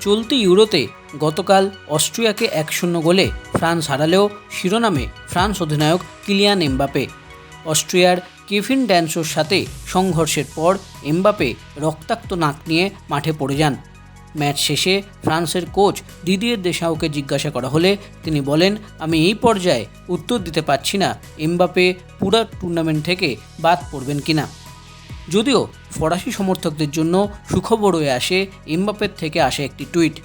চলতি ইউরোতে গতকাল অস্ট্রিয়াকে এক শূন্য গোলে ফ্রান্স হারালেও শিরোনামে ফ্রান্স অধিনায়ক কিলিয়ান এমবাপে। অস্ট্রিয়ার কেভিন ড্যান্সোর সাথে সংঘর্ষের পর এমবাপে রক্তাক্ত নাক নিয়ে মাঠে পড়ে যান। ম্যাচ শেষে ফ্রান্সের কোচ দিদিয়ের দেশাওকে জিজ্ঞাসা করা হলে তিনি বলেন, আমি এই পর্যায়ে উত্তর দিতে পারছি না, এমবাপে পুরা টুর্নামেন্ট থেকে বাদ পড়বেন কিনা? যদিও ফরাসি সমর্থকদের জন্য সুখবর হয়ে আসে এমবাপের থেকে আসে একটি টুইট।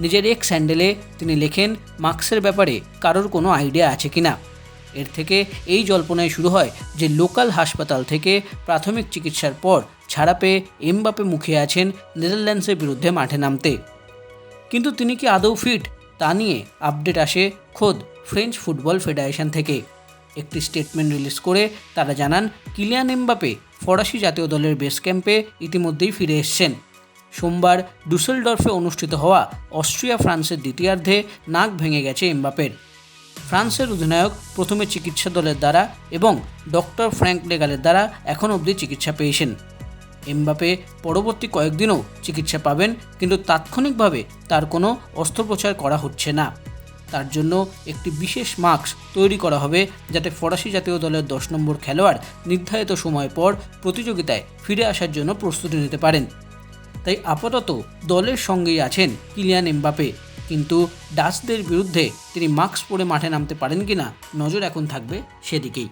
নিজের এক স্যান্ডেলে তিনি লেখেন, মার্কসের ব্যাপারে কারোর কোনো আইডিয়া আছে কি না এর থেকে এই জল্পনায় শুরু হয় যে লোকাল হাসপাতাল থেকে প্রাথমিক চিকিৎসার পর ছাড়া পেয়ে এমবাপে মুখে আছেন নেদারল্যান্ডসের বিরুদ্ধে মাঠে নামতে। কিন্তু তিনি কি আদৌ ফিট? তা নিয়ে আপডেট আসে খোদ ফ্রেঞ্চ ফুটবল ফেডারেশন থেকে। একটি স্টেটমেন্ট রিলিজ করে তারা জানান, কিলিয়ান এমবাপে ফরাসি জাতীয় দলের বেস ক্যাম্পে ইতিমধ্যেই ফিরে এসছেন। সোমবার ডুসেলডর্ফে অনুষ্ঠিত হওয়া অস্ট্রিয়া ফ্রান্সের দ্বিতীয়ার্ধে নাক ভেঙে গেছে এমবাপের ফ্রান্সের অধিনায়ক প্রথমে চিকিৎসা দলের দ্বারা এবং ডক্টর ফ্র্যাঙ্ক লেগালের দ্বারা এখন অবধি চিকিৎসা পেয়েছেন। এমবাপে পরবর্তী কয়েকদিনও চিকিৎসা পাবেন, কিন্তু তাৎক্ষণিকভাবে তার কোনো অস্ত্রোপচার করা হচ্ছে না। তার জন্য একটি বিশেষ মাস্ক তৈরি করা হবে যাতে ফরাসি জাতীয় দলের দশ নম্বর খেলোয়াড় নির্ধারিত সময় পর প্রতিযোগিতায় ফিরে আসার জন্য প্রস্তুতি নিতে পারেন। তাই আপাতত দলের সঙ্গেই আছেন কিলিয়ান এমবাপে কিন্তু ডাচদের বিরুদ্ধে তিনি মাস্ক পরে মাঠে নামতে পারেন কিনা নজর এখন থাকবে সেদিকেই।